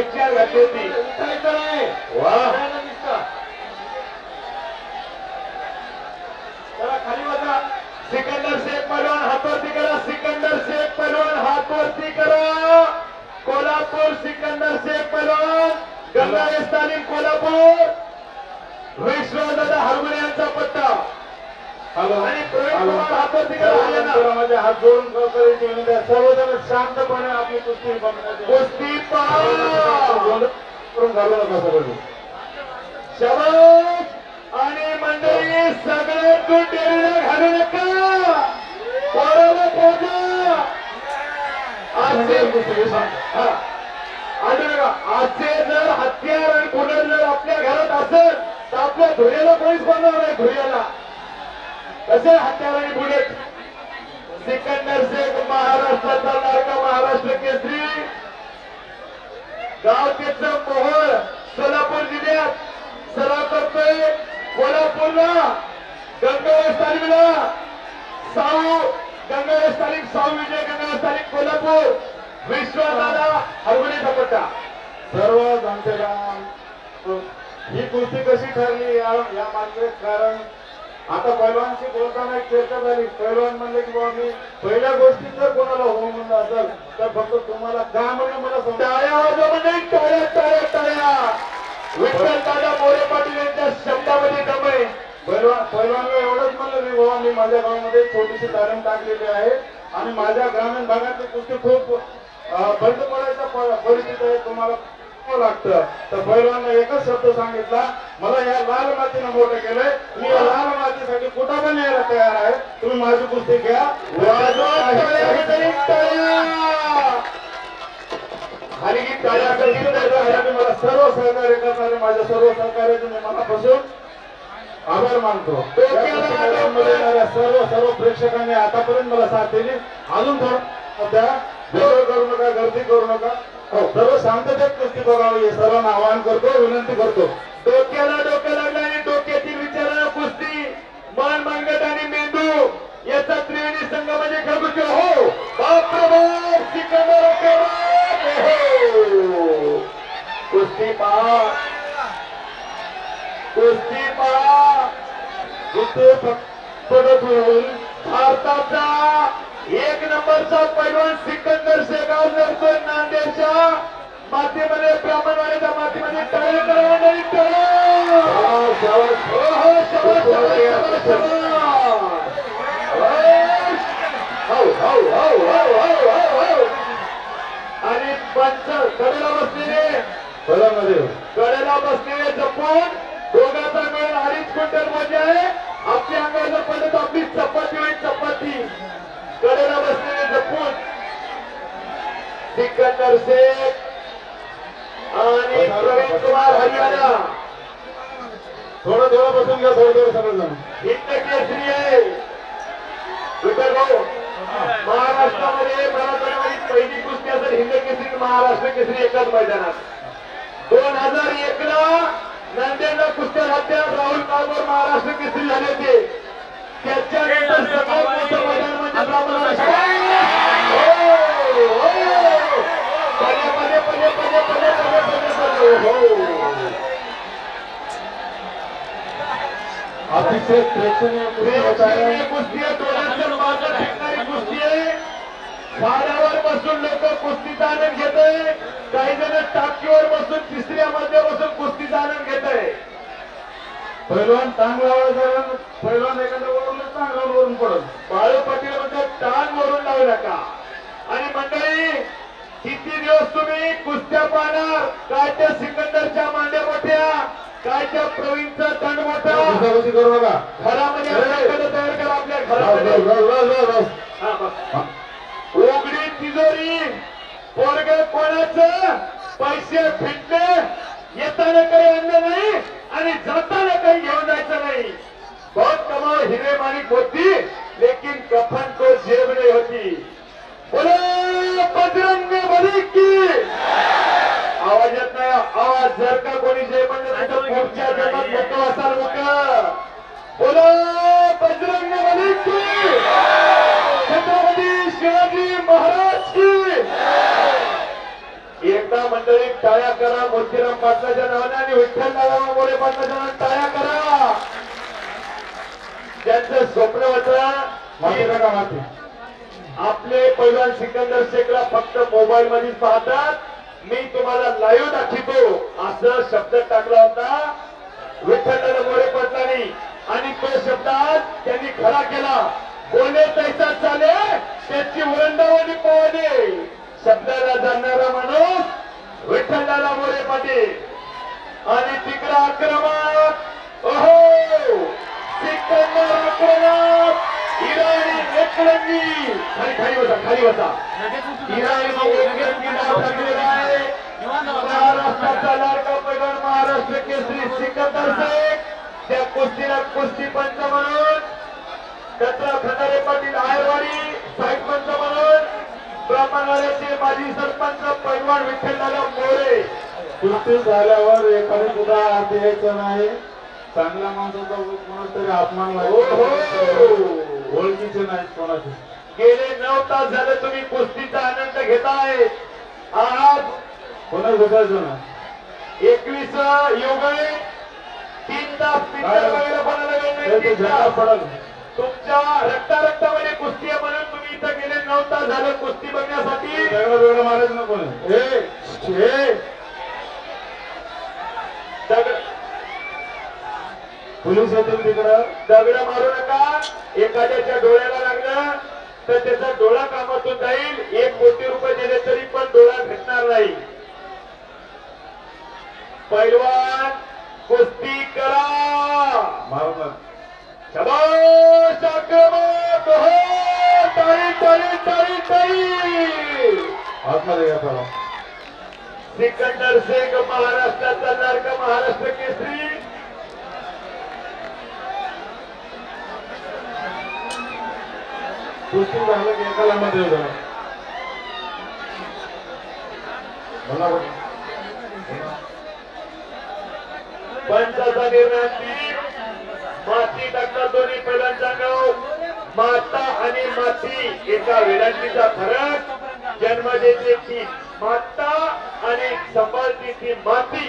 White chair घातली होती. वा. खाली सिकंदर शेख पहलवान हातवरती करा. सिकंदर शेख पहलवान हातवरती करा. कोल्हापूर सिकंदर शेख पहलवान गंगावेश तालीम कोल्हापूर. विश्वदादा हरगुणे यांचा पट्टा माझे हात जोडून करायची विनंती आहे. सर्वजण शांतपणे आपली कुस्ती कुस्ती करून घालू नका आणि मंडळी सगळे डेरीला घालू नका पोराला पोजा आजचे हा. आठवू नका आजचे जर हत्यार आणि जर आपल्या घरात असेल तर आपल्या धुळ्याला कोणीच बनणार नाही धुळ्याला. कसे हत्यार बुलेट सिकंदर शेख महाराष्ट्राचा लाडका महाराष्ट्र केसरी. गावतेचं मोहोळ सोलापूर जिल्ह्यात सराव करतोय कोल्हापूरला. गंगावेश तालीमला साऊ गंगावेश तालीम साऊ विजय गंगावेश तालीम कोल्हापूर. विश्वदादा हरवणीचा पट्टा सर्व जनतेला ही कुस्ती कशी ठरली या मागे कारण आता पैलवानशी बोलताना एक चर्चा झाली. पैलवान म्हणले की बाबा मी पहिल्या गोष्टीत जर कोणाला हो म्हणलं असेल तर फक्त तुम्हाला का म्हणलं मला टाळ्या वाजवा म्हणजे टाळ्या टाळ्या टाळ्या. विठ्ठल दादा मोरे पाटील यांच्या शब्दामध्ये दम आहे. पैलवान पैलवानला एवढंच म्हणलं मी बाबा मी माझ्या गावामध्ये छोटीशी तालीम टाकलेली आहे आणि माझ्या ग्रामीण भागातली कुस्ती खूप बंद पडायच्या प- परिस्थिती आहे. तुम्हाला करावं लागतं. तर पैलवानला एकच शब्द सांगितला मला या लाल मातीनं मोठं केलंय. मी या लाल मातीसाठी कुठं पण यायला तयार आहे. तुम्ही माझी कुस्ती घ्या. टाळ्या. त्यासाठी मला सर्व सहकार्य करणारे माझ्या सर्व सहकार्याचे मी मनापासून आभार मानतो. सर्व सर्व प्रेक्षकांनी आतापर्यंत मला साथ दिली. अजून थोडं गोंधळ करू नका गर्दी करू नका. हो, सर्व शांततेत बघावी हे सर्वांना आवाहन करतो विनंती करतो. डोक्याला डोक्या लागला आणि डोक्यातील विचाराला कुस्ती मन मांगत आणि मेंदू याचा त्रिवेणी संघ म्हणजे खरगुच्च हो बाप हो. कुस्ती पहा. कुस्ती पहा. कुस्ती पडत होईल भारताचा एक नंबरचा पैलवान सिकंदर शेगाव नांदेडच्या मातीमध्ये ब्राह्मणवाडीच्या मातीमध्ये तळे नाही आणि पंच कडेला बसलेले. कडेला बसलेले जपून दोघांचा मिळून अडीच क्विंटल म्हणजे आहे. आपल्या अंगाला पडत आपली चपाती होईल चपाती. कडेला बसलेले जपून. सिकंदर शेख प्रवीण कुमार हरियाणा. थोडं थोडं बसून घ्या थोडं थोडं हिंद केसरी आहे. विठ्ठल भाऊ महाराष्ट्रामध्ये मराठवाड्यामध्ये पहिली कुस्ती असेल हिंद केसरी महाराष्ट्र केसरी एकाच मैदानात. दोन हजार एक ला नांदेडला कुस्त्या राज्यात राहुल काळभोर महाराष्ट्र केसरी झाले होते. त्याच्यानंतर सगळ्यात मोठं मैदान म्हणजे अतिशय प्रेक्षणीय कुस्ती आहे. प्रेक्षणीय कुस्ती माझं फेकणारी कुस्ती आहे. झाडावर बसून लोक कुस्तीचा आनंद घेत आहे काही जण टाकीवर बसून तिसऱ्या मध्ये बसून कुस्तीचा आनंद घेत आहे पैलवान टांग लावायचा पैलवान एखाद्या वरून टांगलावर वरून पडत बाळू पाटील म्हणजे टांग वरून लावू नका. आणि मंडळी किती दिवस तुम्ही कुस्त्या पाहणार? काय त्या सिकंदरच्या मांड्या मोठ्या? काय त्या प्रवीणचा दंड मोठा? घुसाघुसी करू नका. घरामध्ये आपल्याकडे तयार करा आपल्या घरामध्ये. उघडी तिजोरी. पोरग कोणाचं? पैसे फिटले. येताना काही आणलं नाही? मंडळी टाळ्या करा. मोतीराम पाटलाच्या नावाने आणि विठ्ठल दादा मोरे पाटलाच्या नावाने टाळ्या करा. त्यांचं स्वप्न होतं आपले पैलवान सिकंदर शेखला फक्त मोबाईल मध्येच पाहतात. मी तुम्हाला लाईव्ह दाखवतो. असं शब्द टाकला होता विठ्ठल मोरे पाटलांनी. आणि तो शब्दात त्यांनी खरा केला. बोले तैसा चाले त्याची वरंडावणी पवने शब्दाला जाणणारा माणूस विठ्ठलदादा मोरे पाटील. आणि तिकडा आक्रमक. ओहो! सिकंदर आक्रमक. इराणी एकलंगी खाली खाली बसा खाली बसा. इराणी एकलंगी नाव टाकलेलं आहे. महाराष्ट्राचा लाडका पैगण महाराष्ट्र केसरी सिकंदर साहेब. त्या कुस्तीला कुस्ती पंच म्हणून. दत्रा खंडारे पाटील आयरवाडी साहेब पंच म्हणून. ब्राह्मणवाड्याचे माजी सरपंच पैलवान विठ्ठलदादा मोरे. कुस्ती झाल्यावर एखादी सुद्धा यायचं नाही. चांगल्या माणसाचा कोणाच तरी अपमान हो, हो. ओळखीचे नाहीत कोणाचे. गेले नऊ तास झाले तुम्ही कुस्तीचा आनंद घेताय. आज कोणाच भेटायचं नाही? एकवीस योग आहे तीन तास पिक्चर वगैरे बनायला नाही, तुमच्या रक्ता तास झाले कुस्ती बघण्यासाठी. मारायचं नको. दगड. पोलीस येतील तिकडं. दगड मारू नका. एखाद्याच्या डोळ्याला लागलं तर त्याचा डोळा कामातून जाईल. एक कोटी रुपये दिले तरी पण डोळा भेटणार नाही. पैलवान कुस्ती करा. मारणार शबाश आक्रमक हो. आतमध्ये घ्या त्याला सिकंदर शेख महाराष्ट्राचा लाडका महाराष्ट्र केसरी। कुस्ती झालं की एकाला मध्ये जरा बोला पंचाचा निर्णय माती टाकला दोन्ही पहिल्यांचा गाव माता आणि माती एका वेळांचा फरक. जन्मदेते ती माता आणि सांभाळते ती माती.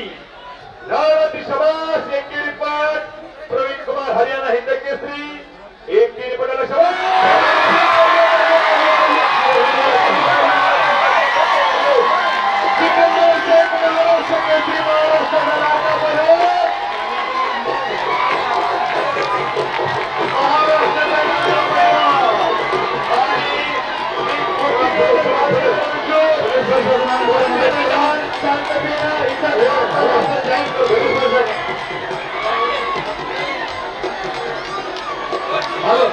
लावती शबास एक रिपट प्रवीण कुमार हरियाणा हिंद केसरी एक रिपटाला सिकंदर ভালো